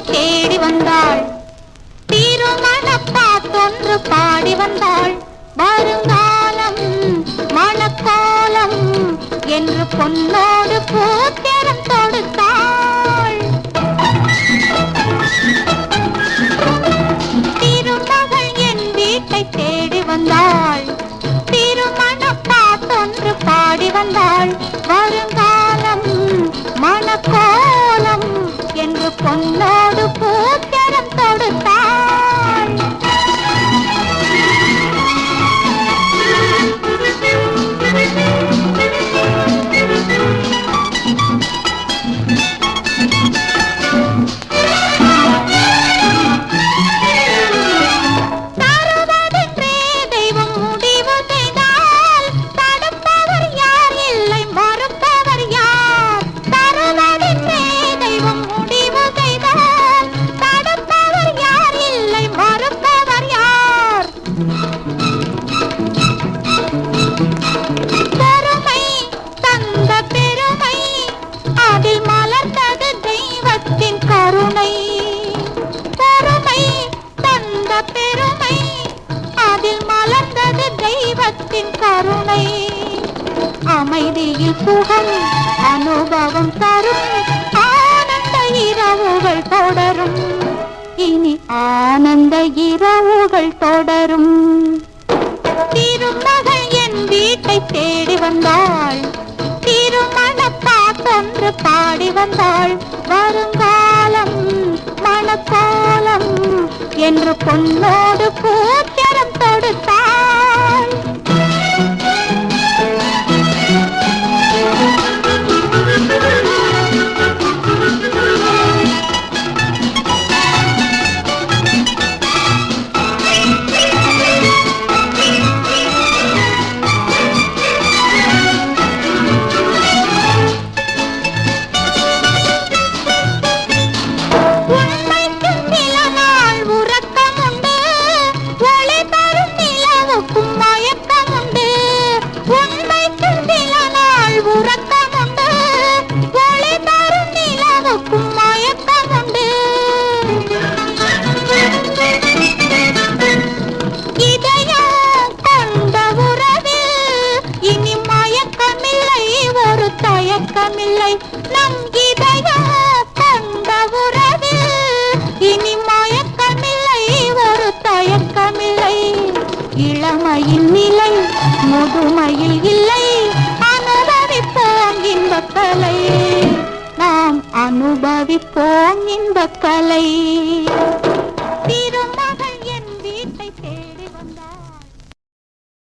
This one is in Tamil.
தேடி வந்தாள். திருமணப்பாத்தொன்று பாடி வந்தாள். வருங்காலம் மணக்கோலம் என்று பொன்னோடு பூத்திரம் தொடுத்தாள். திருமகள் என் வீட்டை தேடி வந்தாள். திருமணப்பாத்தொன்று பாடி வந்தாள். அமைதியில் புகழ் அனுபவம் தரும். ஆனந்த இரவுகள் தொடரும். இனி ஆனந்த இரவுகள் தொடரும். திருமகள் என் வீட்டை தேடி வந்தாள். திருமண பாட்டொன்று பாடி வந்தாள். வருங்காலம் மணக்கோலம் என்று பொன்னோடு பூத்திரம் தொடுத்த தயக்கமில்லை நம் இதய கொண்ட உறவில் இனி மயக்கமில்லை ஒரு தயக்கமில்லை. இளமையில் நிலை முதுமையில் இல்லை. அனுபவிப்போம் இன்பக்கலை. நாம் அனுபவிப்போம் இன்பக்கலை.